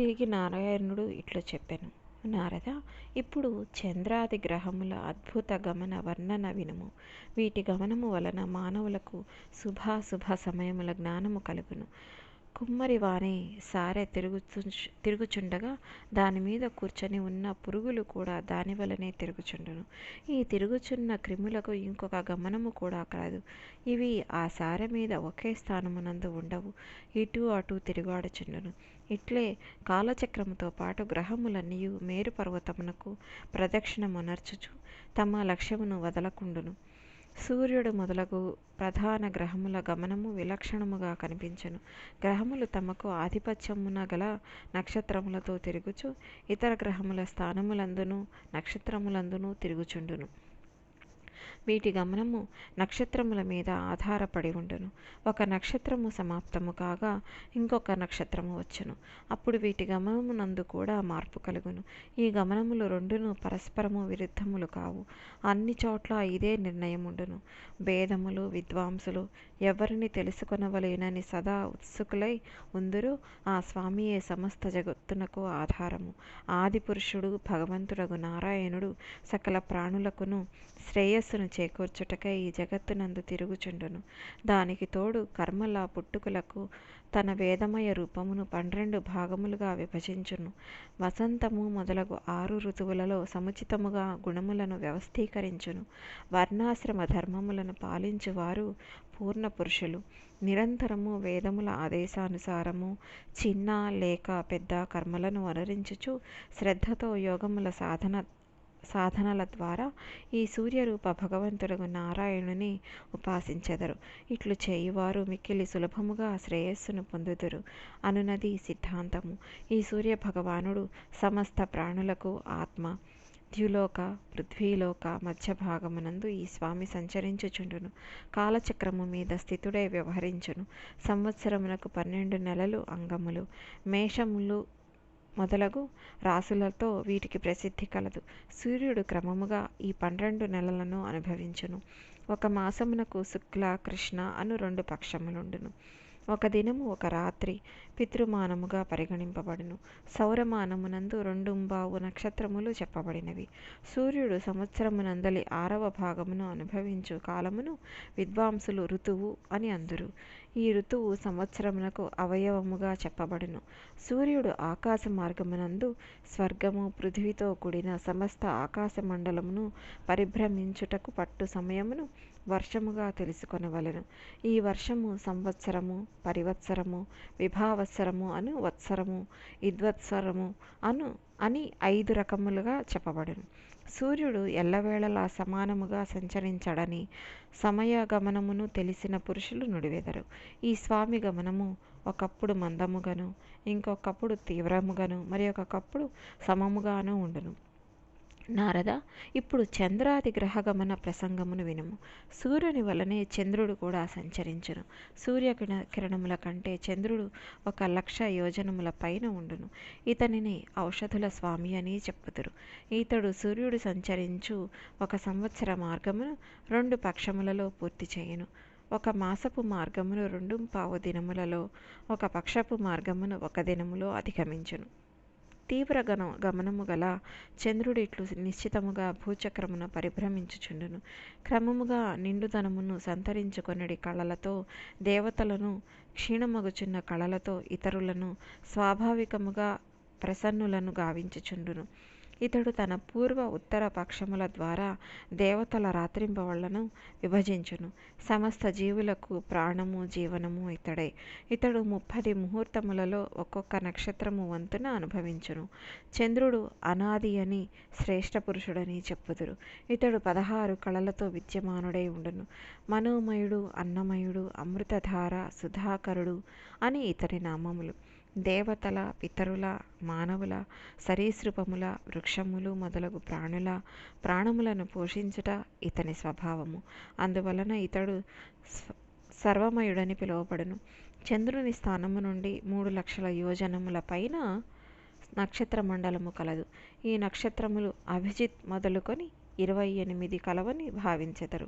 తిరిగి నారాయణుడు ఇట్లు చెప్పాను. నారద ఇప్పుడు చంద్రాది గ్రహముల అద్భుత గమన వర్ణన వినుము. వీటి గమనము వలన మానవులకు శుభాశుభ సమయముల జ్ఞానము కలుగును. కుమ్మరి వాణి సారె తిరుగుచు తిరుగుచుండగా దాని మీద కూర్చొని ఉన్న పురుగులు కూడా దాని వలనే తిరుగుచుండును. ఈ తిరుగుచున్న క్రిములకు ఇంకొక గమనము కూడా కలదు ఇవి ఆ సారె మీద ఒకే స్థానమునందు ఉండవు. ఇటు అటు తిరుగాడుచుండును. ఇట్లే కాలచక్రముతో పాటు గ్రహములన్నీ మేరు పర్వతమునకు ప్రదక్షిణమునర్చుచు తమ లక్ష్యమును వదలకుండును. సూర్యుడు మొదలగు ప్రధాన గ్రహముల గమనము విలక్షణముగా కనిపించను. గ్రహములు తమకు ఆధిపత్యమున గల నక్షత్రములతో తిరుగుచు ఇతర గ్రహముల స్థానములందును నక్షత్రములందును తిరుగుచుండును. వీటి గమనము నక్షత్రముల మీద ఆధారపడి ఉండును. ఒక నక్షత్రము సమాప్తము కాగా ఇంకొక నక్షత్రము వచ్చును. అప్పుడు వీటి గమనమునందు కూడా మార్పు కలుగును. ఈ గమనములు రెండును పరస్పరము విరుద్ధములు కావు. అన్ని చోట్ల ఇదే నిర్ణయం ఉండును భేదములు విద్వాంసులు ఎవరిని తెలుసుకొనవలేనని సదా ఉత్సుకులై ఉందరూ. ఆ స్వామియే సమస్త జగత్తునకు ఆధారము. ఆది పురుషుడు భగవంతుడగు నారాయణుడు సకల ప్రాణులకును మనస్సును చేకూర్చుటకై ఈ జగత్తునందు తిరుగుచుండును. దానికి తోడు కర్మల పుట్టుకలకు తన వేదమయ రూపమును పన్నెండు భాగములుగా విభజించును. వసంతము మొదలగు ఆరు ఋతువులలో సముచితముగా గుణములను వ్యవస్థీకరించును. వర్ణాశ్రమ ధర్మములను పాలించువారు పూర్ణ పురుషులు. నిరంతరము వేదముల ఆదేశానుసారము చిన్న లేక పెద్ద కర్మలను వనరించుచు శ్రద్ధతో యోగముల సాధన సాధనల ద్వారా ఈ సూర్యరూప భగవంతుడగు నారాయణుని ఉపాసించెదరు. ఇట్లు చేయువారు మిక్కిలి సులభముగా శ్రేయస్సును పొందుదురు. అనునది సిద్ధాంతము. ఈ సూర్య భగవానుడు సమస్త ప్రాణులకు ఆత్మ. ద్యులోక పృథ్వీలోక మధ్య భాగమునందు ఈ స్వామి సంచరించుచుండును. కాలచక్రము మీద స్థితుడై వ్యవహరించును. సంవత్సరమునకు పన్నెండు నెలలు అంగములు. మేషములు మొదలగు రాసులతో వీటికి ప్రసిద్ధి కలదు. సూర్యుడు క్రమముగా ఈ పన్నెండు నెలలను అనుభవించును. ఒక మాసమునకు శుక్ల కృష్ణ అను రెండు పక్షములుండును. ఒక దినము ఒక రాత్రి పితృమానముగా పరిగణింపబడును. సౌరమానమునందు రెండుంబావు నక్షత్రములు చెప్పబడినవి. సూర్యుడు సంవత్సరమునందలి ఆరవ భాగమును అనుభవించు కాలమును విద్వాంసులు ఋతువు అని అందురు. ఈ ఋతువు సంవత్సరమునకు అవయవముగా చెప్పబడును. సూర్యుడు ఆకాశ మార్గమునందు స్వర్గము పృథ్వీతో కూడిన సమస్త ఆకాశ మండలమును పరిభ్రమించుటకు పట్టు సమయమును వర్షముగా తెలుసుకొనవలెను. ఈ వర్షము సంవత్సరము పరివత్సరము విభావత్సరము అను వత్సరము ఇద్వత్సరము అను అని ఐదు రకములుగా చెప్పబడును. సూర్యుడు ఎల్లవేళలా సమానముగా సంచరించడని సమయ గమనమును తెలిసిన పురుషులు నుడివెదరు. ఈ స్వామి గమనము ఒకప్పుడు మందముగాను ఇంకొకప్పుడు తీవ్రముగాను మరి ఒకప్పుడు సమముగాను ఉండును. నారద ఇప్పుడు చంద్రాది గ్రహగమన ప్రసంగమును వినుము. సూర్యుని వలనే చంద్రుడు కూడా సంచరించును. సూర్య కిరణముల కంటే చంద్రుడు ఒక లక్ష యోజనముల పైన ఉండును. ఇతనిని ఔషధుల స్వామి అని చెప్పుదురు. ఇతడు సూర్యుడు సంచరించు ఒక సంవత్సర మార్గమును రెండు పక్షములలో పూర్తి చేయును. ఒక మాసపు మార్గమును రెండు పావు దినములలో ఒక పక్షపు మార్గమును ఒక దినములో అధిగమించును. తీవ్ర గమ గమనము గల చంద్రుడిట్లు నిశ్చితముగా భూచక్రమున పరిభ్రమించుచుండును. క్రమముగా నిండుదనమును సంతరించుకొనడి కళలతో దేవతలను క్షీణమగుచున్న కళలతో ఇతరులను స్వాభావికముగా ప్రసన్నులను గావించుచుండును. ఇతడు తన పూర్వ ఉత్తర పక్షముల ద్వారా దేవతల రాత్రింబవళ్ళను విభజించును. సమస్త జీవులకు ప్రాణము జీవనము ఇతడే. ఇతడు ముప్పది ముహూర్తములలో ఒక్కొక్క నక్షత్రము వంతున అనుభవించును. చంద్రుడు అనాది అని శ్రేష్ఠ పురుషుడని చెప్పుదురు. ఇతడు పదహారు కళలతో విద్యమానుడై ఉండును. మనోమయుడు అన్నమయుడు అమృతధార సుధాకరుడు అని ఇతని నామములు. దేవతల పితరుల మానవుల సరీసృపముల వృక్షములు మొదలగు ప్రాణుల ప్రాణములను పోషించుట ఇతని స్వభావము. అందువలన ఇతడు సర్వమయుడని పిలువబడును. చంద్రుని స్థానము నుండి మూడు లక్షల యోజనముల పైన నక్షత్ర మండలము కలదు. ఈ నక్షత్రములు అభిజిత్ మొదలుకొని ఇరవై ఎనిమిది కలవని భావించెదరు.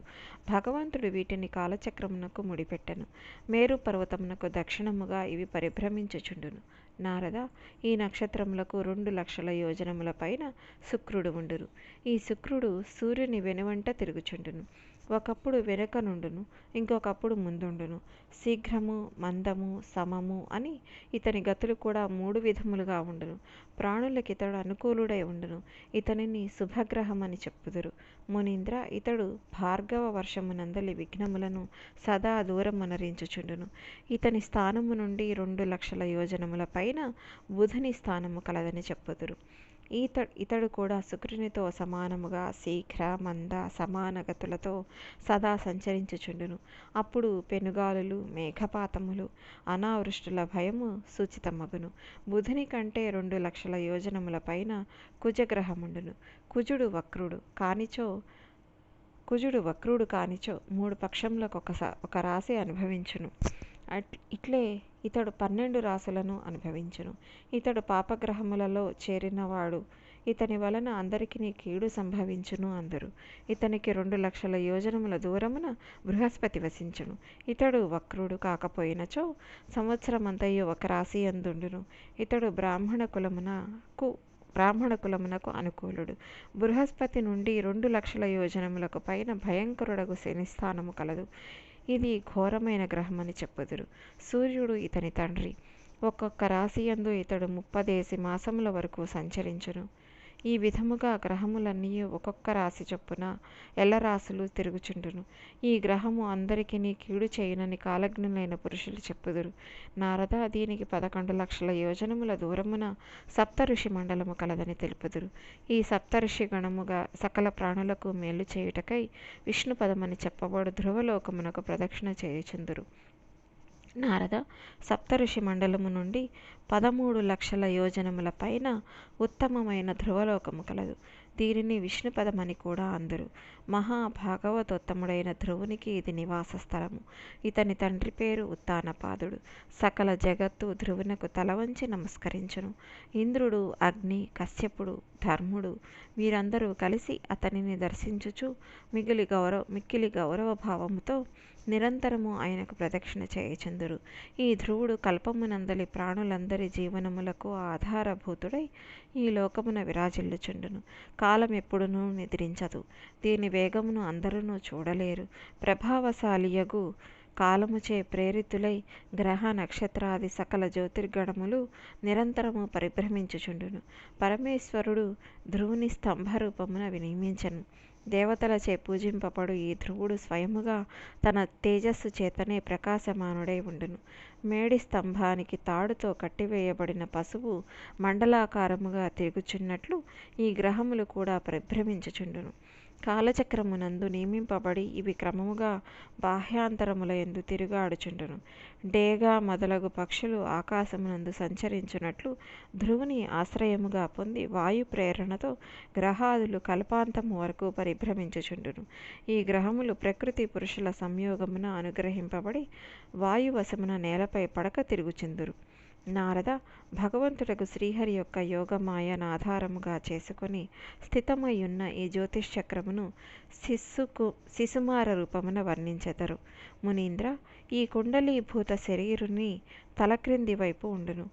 భగవంతుడు వీటిని కాలచక్రమునకు ముడిపెట్టెను. మేరు పర్వతమునకు దక్షిణముగా ఇవి పరిభ్రమించుచుండును. నారద ఈ నక్షత్రములకు రెండు లక్షల యోజనముల పైన శుక్రుడు ఉండును. ఈ శుక్రుడు సూర్యుని వెనువంట తిరుగుచుండును. ఒకప్పుడు వెనుక నుండును ఇంకొకప్పుడు ముందుండును. శీఘ్రము మందము సమము అని ఇతని గతులు కూడా మూడు విధములుగా ఉండును. ప్రాణులకి ఇతడు అనుకూలుడై ఉండును. ఇతనిని శుభగ్రహం అని చెప్పుదురు. మునీంద్ర ఇతడు భార్గవ వర్షమునందలి విఘ్నములను సదా దూరం మనరించుచుండును ఇతని స్థానము నుండి రెండు లక్షల యోజనముల పైన బుధుని స్థానము కలదని చెప్పుదురు. ఈత ఇతడు కూడా శుక్రునితో సమానముగా శీఘ్ర మంద సమానగతులతో సదా సంచరించుచుండును. అప్పుడు పెనుగాలులు మేఘపాతములు అనావృష్టుల భయము సూచితమగును. బుధుని కంటే రెండు లక్షల యోజనముల పైన కుజగ్రహముండును. కుజుడు వక్రుడు కానిచో కుజుడు వక్రుడు కానిచో మూడు పక్షములకు ఒక ఒక రాశి అనుభవించును. అట్ ఇట్లే ఇతడు పన్నెండు రాసులను అనుభవించును. ఇతడు పాపగ్రహములలో చేరినవాడు. ఇతని వలన అందరికీ కీడు సంభవించును అందరు. ఇతనికి రెండు లక్షల యోజనముల దూరమున బృహస్పతి వసించును. ఇతడు వక్రుడు కాకపోయినచో సంవత్సరమంతయు ఒక రాశి అందుండును. ఇతడు బ్రాహ్మణ కులమునకు బ్రాహ్మణ కులమునకు అనుకూలుడు. బృహస్పతి నుండి రెండు లక్షల యోజనములకు పైన భయంకరుడగు శనిస్థానము కలదు. ఇది ఘోరమైన గ్రహమని చెప్పుదురు. సూర్యుడు ఇతని తండ్రి. ఒక్కొక్క రాశియందు ఇతడు ముప్పదేసి మాసముల వరకు సంచరించును. ఈ విధముగా గ్రహములన్నీ ఒక్కొక్క రాశి చొప్పున ఎల్లరాశులు తిరుగుచుండును. ఈ గ్రహము అందరికీ కీడు చేయునని కాలజ్ఞులైన పురుషులు చెప్పుదురు. నారద దీనికి పదకొండు లక్షల యోజనముల దూరమున సప్త ఋషి మండలము కలదని తెలుపుదురు. ఈ సప్త ఋషి గణముగా సకల ప్రాణులకు మేలు చేయుటకై విష్ణు పదమని చెప్పబడు ధ్రువలోకమునకు ప్రదక్షిణ చేయుచుందురు. నారద సప్తఋషి మండలము నుండి పదమూడు లక్షల యోజనముల పైన ఉత్తమమైన ధ్రువలోకము కలదు. దీనిని విష్ణుపదమని కూడా అందరు. మహాభాగవతోత్తముడైన ధ్రువునికి ఇది నివాస స్థలము. ఇతని తండ్రి పేరు ఉత్తానపాదుడు. సకల జగత్తు ధ్రువునకు తలవంచి నమస్కరించును. ఇంద్రుడు అగ్ని కశ్యపుడు ధర్ముడు వీరందరూ కలిసి అతనిని దర్శించుచు మిగిలి గౌరవ మిక్కిలి గౌరవ భావముతో నిరంతరము ఆయనకు ప్రదక్షిణ చేయుచుందురు. ఈ ధ్రువుడు కల్పమునందలి ప్రాణులందరి జీవనములకు ఆధారభూతుడై ఈ లోకమున విరాజిల్లుచుండును. కాలం ఎప్పుడునూ నిద్రించదు. దీని వేగమును అందరూ చూడలేరు. ప్రభావశాలియగు కాలముచే ప్రేరితులై గ్రహ నక్షత్రాది సకల జ్యోతిర్గణములు నిరంతరము పరిభ్రమించుచుండును. పరమేశ్వరుడు ధ్రువుని స్తంభరూపమున వినియమించను. దేవతలచే పూజింపబడు ఈ ధ్రువుడు స్వయముగా తన తేజస్సు చేతనే ప్రకాశమానుడై ఉండును. మేడి స్తంభానికి తాడుతో కట్టివేయబడిన పశువు మండలాకారముగా తిరుగుచున్నట్లు ఈ గ్రహములు కూడా పరిభ్రమించుచుండును. కాలచక్రమునందు నియమింపబడి ఇవి క్రమముగా బాహ్యాంతరముల ఎందు తిరుగాడుచుండును డేగా మొదలగు పక్షులు ఆకాశమునందు సంచరించున్నట్లు ధ్రువుని ఆశ్రయముగా పొంది వాయు ప్రేరణతో గ్రహాదులు కల్పాంతము వరకు పరిభ్రమించుచుండును. ఈ గ్రహములు ప్రకృతి పురుషుల సంయోగమున అనుగ్రహింపబడి వాయువశమున నేలపై పడక తిరుగుచుందురు. నారద భగవంతుడకు శ్రీహరి యొక్క యోగమాయను ఆధారముగా చేసుకొని స్థితమై ఉన్న ఈ జ్యోతిష్ చక్రమును శిశుకు శిశుమార రూపమున వర్ణించెదరు. మునీంద్ర ఈ కుండలీభూత శరీరుని తల క్రింది వైపు ఉండును.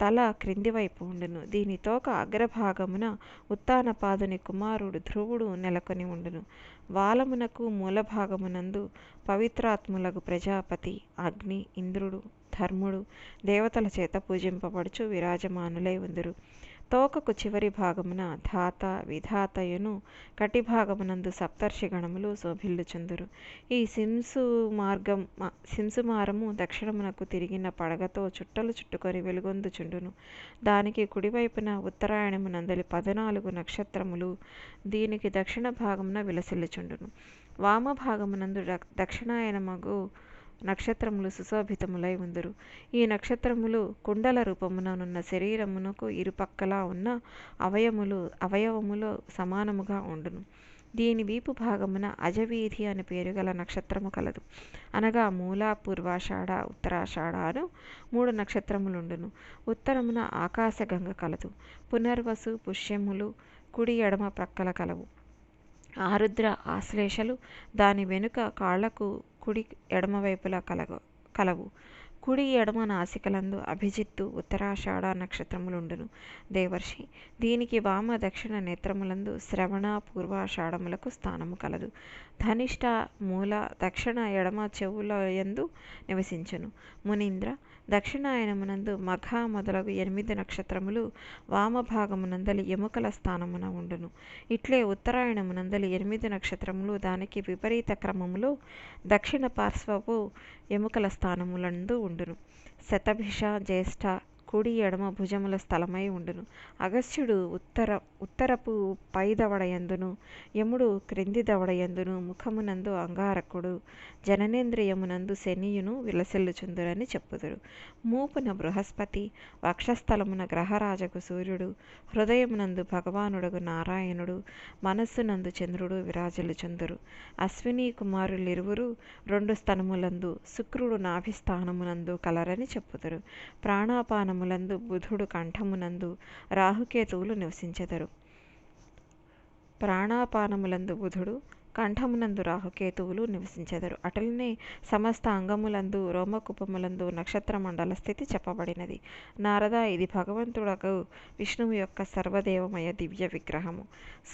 తల క్రింది వైపు ఉండును. దీని తోక అగ్రభాగమున ఉత్తానపాదుని కుమారుడు ధ్రువుడు నెలకొని ఉండును. వాలమునకు మూలభాగమునందు పవిత్రాత్ములకు ప్రజాపతి అగ్ని ఇంద్రుడు ధర్ముడు. దేవతల చేత పూజింపబడుచు విరాజమానులై ఉందరు. తోకకు చివరి భాగమున ధాత విధాతయును కటి భాగమునందు సప్తర్షి గణములు శోభిల్లుచుందురు. ఈ సింసు మార్గం సింసుమారము దక్షిణమునకు తిరిగిన పడగతో చుట్టలు చుట్టుకొని వెలుగొందుచుండును. దానికి కుడివైపున ఉత్తరాయణమునందలి పద్నాలుగు నక్షత్రములు దీనికి దక్షిణ భాగమున విలసిల్లుచుండును. వామభాగమునందు దక్షిణాయనమగు నక్షత్రములు సుశోభితములై ఉందురు. ఈ నక్షత్రములు కుండల రూపముననున్న శరీరమునకు ఇరుపక్కలా ఉన్న అవయములు అవయవములు సమానముగా ఉండును. దీని వీపు భాగమున అజవీధి అని పేరు గల నక్షత్రము కలదు. అనగా మూల పూర్వాషాఢ ఉత్తరాషాఢ అను మూడు నక్షత్రములుండును. ఉత్తరమున ఆకాశగంగ కలదు. పునర్వసు పుష్యములు కుడి ఎడమ ప్రక్కల కలవు. ఆరుద్ర ఆశ్లేషలు దాని వెనుక కాళ్ళకు కుడి ఎడమవైపులా కలగ కలవు. కుడి ఎడమ నాసికలందు అభిజిత్తు ఉత్తరాషాఢ నక్షత్రములుండును. దేవర్షి దీనికి వామ దక్షిణ నేత్రములందు శ్రవణ పూర్వాషాఢములకు స్థానము కలదు. ధనిష్ట మూల దక్షిణ ఎడమ చెవుల యందు నివసించును. మునీంద్ర దక్షిణాయనమునందు మఘ మొదలగు ఎనిమిది నక్షత్రములు వామభాగమునందలి ఎముకల స్థానమున ఉండును. ఇట్లే ఉత్తరాయణమునందలి ఎనిమిది నక్షత్రములు దానికి విపరీత క్రమములో దక్షిణ పార్శ్వపు ఎముకల స్థానములందు ఉండును. శతభిష జ్యేష్ఠ కుడి ఎడమ భుజముల స్థలమై ఉండును. అగస్త్యుడు ఉత్తర ఉత్తరపు పై దవడయందును యముడు క్రింది దవడయందును ముఖమునందు అంగారకుడు జననేంద్రియమునందు శనియును విలసిల్లుచుందురని చెప్పుదురు. మూపున బృహస్పతి వక్షస్థలమున గ్రహరాజకు సూర్యుడు హృదయమునందు భగవానుడగు నారాయణుడు మనస్సునందు చంద్రుడు విరాజిల్లుచుందురు. అశ్విని కుమారులిరువురు రెండు స్థనములందు శుక్రుడు నాభిస్థానమునందు కలరని చెప్పుదురు. ప్రాణాపానములందు బుధుడు కంఠమునందు రాహుకేతువులు నివసించెదరు. ప్రాణాపానములందు బుధుడు కంఠమునందు రాహుకేతువులు నివసించెదరు. అటులనే సమస్త అంగములందు రోమకుపములందు నక్షత్ర మండల స్థితి చెప్పబడినది. నారద ఇది భగవంతుడకు విష్ణువు యొక్క సర్వదేవమయ దివ్య విగ్రహము.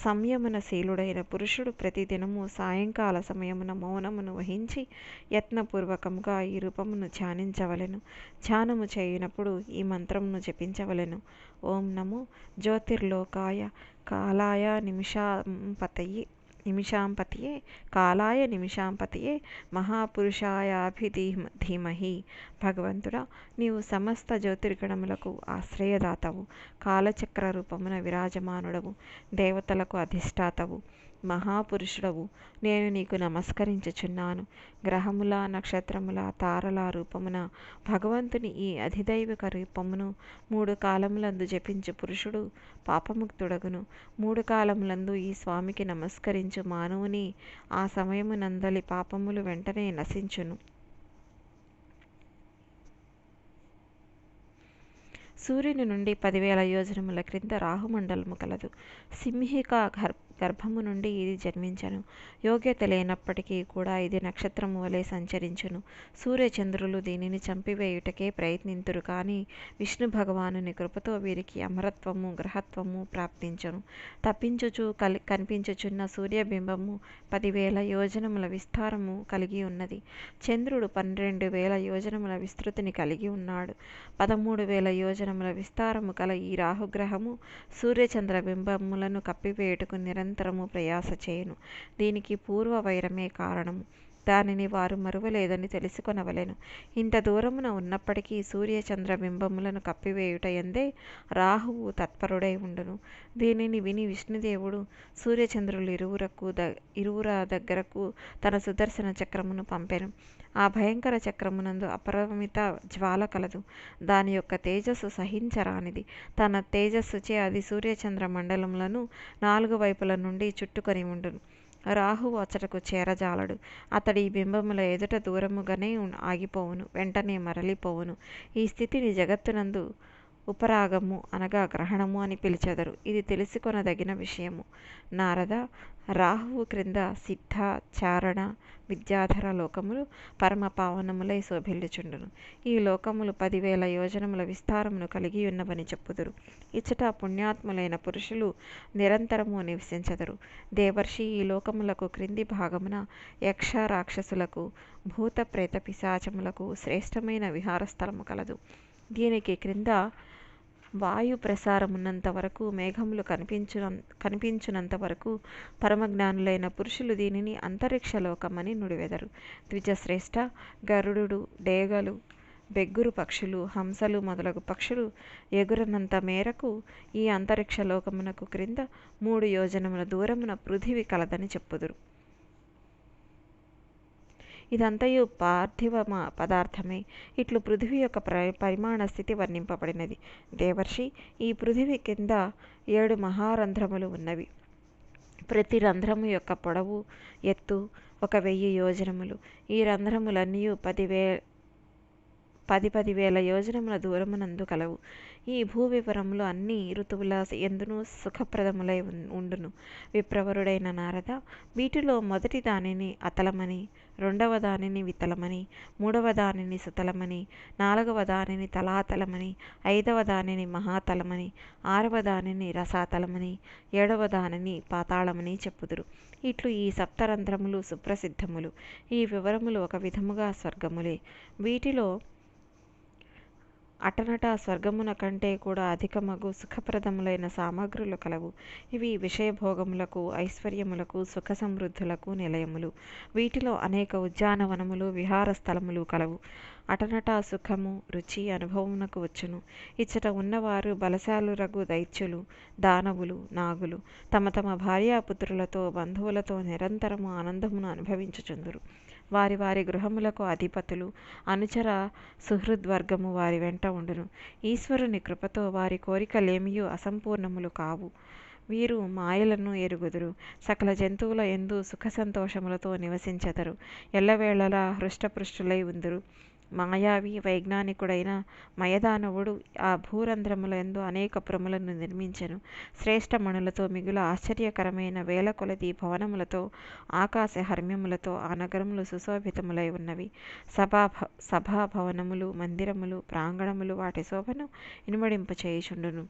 సంయమన శీలుడైన పురుషుడు ప్రతిదినము సాయంకాల సమయమున మౌనమును వహించి యత్నపూర్వకముగా ఈ రూపమును ధ్యానించవలెను. ధ్యానము చేయనప్పుడు ఈ మంత్రమును జపించవలెను. ఓం నమో జ్యోతిర్లోకాయ కాలాయ నిమిషాంపతయి. నిమిషాంపతియే కాలాయ నిమిషాంపతియే మహాపురుషాయాభిధీమ ధీమహి. భగవంతుడా నీవు సమస్త జ్యోతిర్గణములకు ఆశ్రయదాతవు కాలచక్ర రూపమున విరాజమానుడవు దేవతలకు అధిష్టాతవు. మహాపురుషుడవు. నేను నీకు నమస్కరించుచున్నాను. గ్రహముల నక్షత్రముల తారల రూపమున భగవంతుని ఈ అధిదైవిక రూపమును మూడు కాలములందు జపించు పురుషుడు పాపముక్తుడగును. మూడు కాలములందు ఈ స్వామికి నమస్కరించు మానవుని ఆ సమయమునందలి పాపములు వెంటనే నశించును. సూర్యుని నుండి పదివేల యోజనముల క్రింద రాహుమండలము కలదు. సింహిక గర్భ గర్భము నుండి ఇది జన్మించను. యోగ్యత లేనప్పటికీ కూడా ఇది నక్షత్రము వలె సంచరించును. సూర్యచంద్రులు దీనిని చంపివేయుటకే ప్రయత్నింతురు కానీ విష్ణు భగవానుని కృపతో వీరికి అమరత్వము గ్రహత్వము ప్రాప్తించును. తప్పించుచు కలి కనిపించుచున్న సూర్యబింబము పదివేల యోజనముల విస్తారము కలిగి ఉన్నది. చంద్రుడు పన్నెండు వేల యోజనముల విస్తృతిని కలిగి ఉన్నాడు. పదమూడు వేల యోజనముల విస్తారము కల ఈ రాహుగ్రహము సూర్యచంద్ర బింబములను కప్పివేయుటకు నిరంతరము ప్రయాస చేయును. దీనికి పూర్వ వైరమే కారణము. దానిని వారు మరువలేదని తెలుసుకొనవలెను. ఇంత దూరమున ఉన్నప్పటికీ సూర్యచంద్ర బింబములను కప్పివేయుట ఎందే రాహువు తత్పరుడై ఉండును. దీనిని విని విష్ణుదేవుడు సూర్యచంద్రులు ఇరువురకు ద ఇరువుర దగ్గరకు తన సుదర్శన చక్రమును పంపెను. ఆ భయంకర చక్రమునందు అపరిమిత జ్వాల కలదు. దాని యొక్క తేజస్సు సహించరానిది. తన తేజస్సుచే అది సూర్యచంద్ర మండలములను నాలుగు వైపుల నుండి చుట్టుకొని ఉండును. రాహువు అచ్చటకు చేరజాలడు. అతడి ఈ బింబముల ఎదుట దూరముగానే ఆగిపోవును. వెంటనే మరలిపోవును. ఈ స్థితిని జగత్తునందు ఉపరాగము అనగా గ్రహణము అని పిలిచెదరు. ఇది తెలుసుకొనదగిన విషయము. నారద రాహువు క్రింద సిద్ధ చారణ విద్యాధర లోకములు పరమ పావనములై శోభిల్లుచుండును. ఈ లోకములు పదివేల యోజనముల విస్తారమును కలిగి ఉన్నవని చెప్పుదురు. ఇచ్చట పుణ్యాత్ములైన పురుషులు నిరంతరము నివసించెదరు. దేవర్షి ఈ లోకములకు క్రింది భాగమున యక్ష రాక్షసులకు భూత ప్రేత పిశాచములకు శ్రేష్టమైన విహారస్థలము కలదు. దీనికి క్రింద వాయు ప్రసారమున్నంత వరకు మేఘములు కనిపించున కనిపించునంత వరకు పరమజ్ఞానులైన పురుషులు దీనిని అంతరిక్ష లోకమని నుడివెదరు. ద్విజశ్రేష్ఠ గరుడు డేగలు బెగ్గురు పక్షులు హంసలు మొదలగు పక్షులు ఎగురనంత మేరకు ఈ అంతరిక్ష లోకమునకు క్రింద మూడు యోజనముల దూరమున పృథివి కలదని చెప్పుదురు. ఇదంతయు పార్థివ పదార్థమే. ఇట్లు పృథివీ యొక్క పరిమాణ స్థితి వర్ణింపబడినది. దేవర్షి ఈ పృథివీ కింద ఏడు మహారంధ్రములు ఉన్నవి. ప్రతి రంధ్రము యొక్క పొడవు ఎత్తు ఒక వెయ్యి యోజనములు. ఈ రంధ్రములన్నీ పదివే పది పది వేల యోజనముల దూరమునందు కలవు. ఈ భూ వివరములు అన్ని ఋతువుల ఎందును సుఖప్రదములై ఉండును. విప్రవరుడైన నారద వీటిలో మొదటి దానిని అతలమని రెండవ దానిని వితలమని మూడవ దానిని సుతలమని నాలుగవ దానిని తలాతలమని ఐదవ దానిని మహాతలమని ఆరవ దానిని రసాతలమని ఏడవ దానిని పాతాళమని చెప్పుదురు. ఇట్లు ఈ సప్తరంధ్రములు సుప్రసిద్ధములు. ఈ వివరములు ఒక విధముగా స్వర్గములే. వీటిలో అటనట స్వర్గమున కంటే కూడా అధికమగు సుఖప్రదములైన సామగ్రులు కలవు. ఇవి విషయభోగములకు ఐశ్వర్యములకు సుఖ సమృద్ధులకు నిలయములు. వీటిలో అనేక ఉద్యానవనములు విహార స్థలములు కలవు. అటనట సుఖము రుచి అనుభవమునకు వచ్చును. ఇచ్చట ఉన్నవారు బలశాలురగు దైత్యులు దానవులు నాగులు. తమ తమ భార్యాపుత్రులతో బంధువులతో నిరంతరము ఆనందమును అనుభవించుచుందురు. వారి వారి గృహములకు అధిపతులు. అనుచర సుహృద్వర్గము వారి వెంట ఉండును. ఈశ్వరుని కృపతో వారి కోరికలేమియూ అసంపూర్ణములు కావు. వీరు మాయలను ఎరుగుదురు. సకల జంతువుల ఎందు సుఖ సంతోషములతో నివసించెదరు. ఎల్లవేళలా హృష్టపృష్టులై ఉందురు. మాయావి వైజ్ఞానికుడైన మయదానవుడు ఆ భూరంధ్రముల ఎందు అనేక పురములను నిర్మించెను. శ్రేష్టమణులతో మిగుల ఆశ్చర్యకరమైన వేల కొలది భవనములతో ఆకాశ హర్మ్యములతో ఆ నగరములు సుశోభితములై ఉన్నవి. సభా సభాభవనములు మందిరములు ప్రాంగణములు వాటి శోభను ఇనుమడింప చేయుచుండును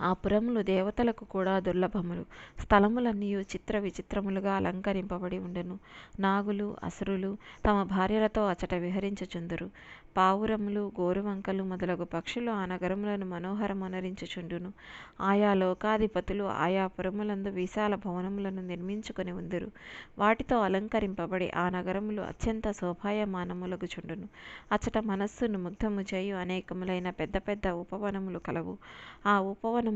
ఆ పురములు దేవతలకు కూడా దుర్లభములు. స్థలములన్నీ చిత్ర విచిత్రములుగా అలంకరింపబడి ఉండెను. నాగులు అసురులు తమ భార్యలతో అచట విహరించుచుందురు. పావురములు గోరువంకలు మొదలగు పక్షులు ఆ నగరములను మనోహరమనరించుచుండును. ఆయా లోకాధిపతులు ఆయా పురములందు విశాల భవనములను నిర్మించుకొని ఉందురు. వాటితో అలంకరింపబడి ఆ నగరములు అత్యంత శోభాయమానములగుచుండును. అచట మనస్సును ముగ్ధము చేయు అనేకములైన పెద్ద పెద్ద ఉపవనములు కలవు. ఆ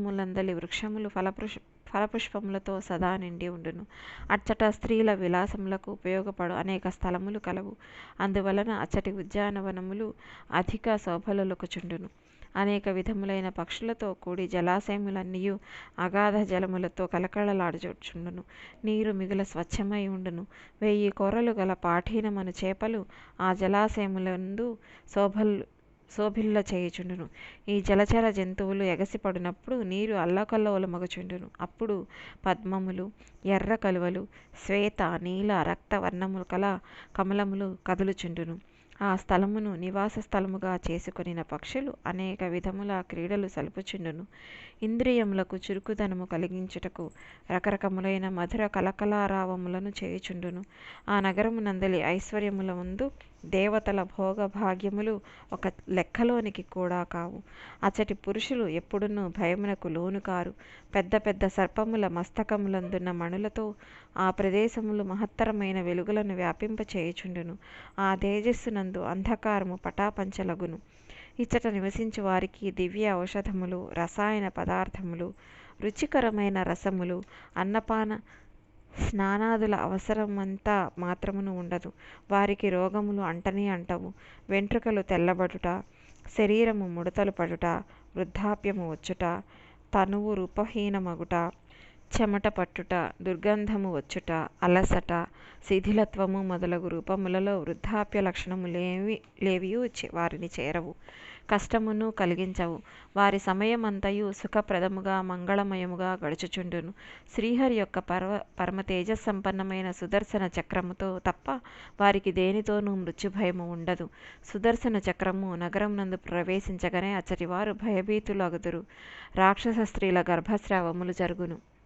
మూలందలి వృక్షములు ఫలపుష్ ఫలపుష్పములతో సదా నిండి ఉండును. అచ్చట స్త్రీల విలాసములకు ఉపయోగపడు అనేక స్థలములు కలవు. అందువలన అచ్చటి ఉద్యానవనములు అధిక శోభలొలుకుచుండును. అనేక విధములైన పక్షులతో కూడి జలాశయములన్నీ అగాధ జలములతో కలకళలాడుచుండును. నీరు మిగుల స్వచ్ఛమై ఉండును. వెయ్యి కొరలు గల పాఠీనమను చేపలు ఆ జలాశయములందు శోభలు శోభిల్ల చేయుచుండును. ఈ జలచర జంతువులు ఎగసిపడినప్పుడు నీరు అల్లకల్లోలమగుచుండును అప్పుడు పద్మములు ఎర్ర కలువలు శ్వేత నీల రక్త వర్ణముల కల కమలములు కదులుచుండును. ఆ స్థలమును నివాస స్థలముగా చేసుకొనిన పక్షులు అనేక విధముల క్రీడలు సలుపుచుండును. ఇంద్రియములకు చురుకుదనము కలిగించుటకు రకరకములైన మధుర కలకలారావములను చేయుచుండును. ఆ నగరము నందలి ఐశ్వర్యముల ముందు దేవతల భోగభాగ్యములు ఒక లెక్కలోనికి కూడా కావు. అచ్చటి పురుషులు ఎప్పుడునూ భయమునకు లోను కారు. పెద్ద పెద్ద సర్పముల మస్తకములందున్న మణులతో ఆ ప్రదేశములు మహత్తరమైన వెలుగులను వ్యాపింపచేయుచుండును ఆ తేజస్సునందు అంధకారము పటాపంచలగును. ఇచ్చట నివసించు వారికి దివ్య ఔషధములు రసాయన పదార్థములు రుచికరమైన రసములు అన్నపాన స్నానాదుల అవసరమంతా మాత్రమును ఉండదు. వారికి రోగములు అంటనే అంటవు. వెంట్రుకలు తెల్లబడుట శరీరము ముడతలు పడుట వృద్ధాప్యము వచ్చుట తనువు రూపహీనమగుట చెమట పట్టుట దుర్గంధము వచ్చుట అలసట శిథిలత్వము మొదలగు రూపములలో వృద్ధాప్య లక్షణములేవి లేవియు వారిని చేరవు. కష్టమును కలిగించవు. వారి సమయమంతయు సుఖప్రదముగా మంగళమయముగా గడుచుచుండును. శ్రీహరి యొక్క పర్వ పరమ తేజస్సంపన్నమైన సుదర్శన చక్రముతో తప్ప వారికి దేనితోనూ మృత్యుభయము ఉండదు. సుదర్శన చక్రము నగరం నందు ప్రవేశించగానే అచ్చటివారు భయభీతులు భయభీతులగుదురు. రాక్షస స్త్రీల గర్భస్రావములు జరుగును.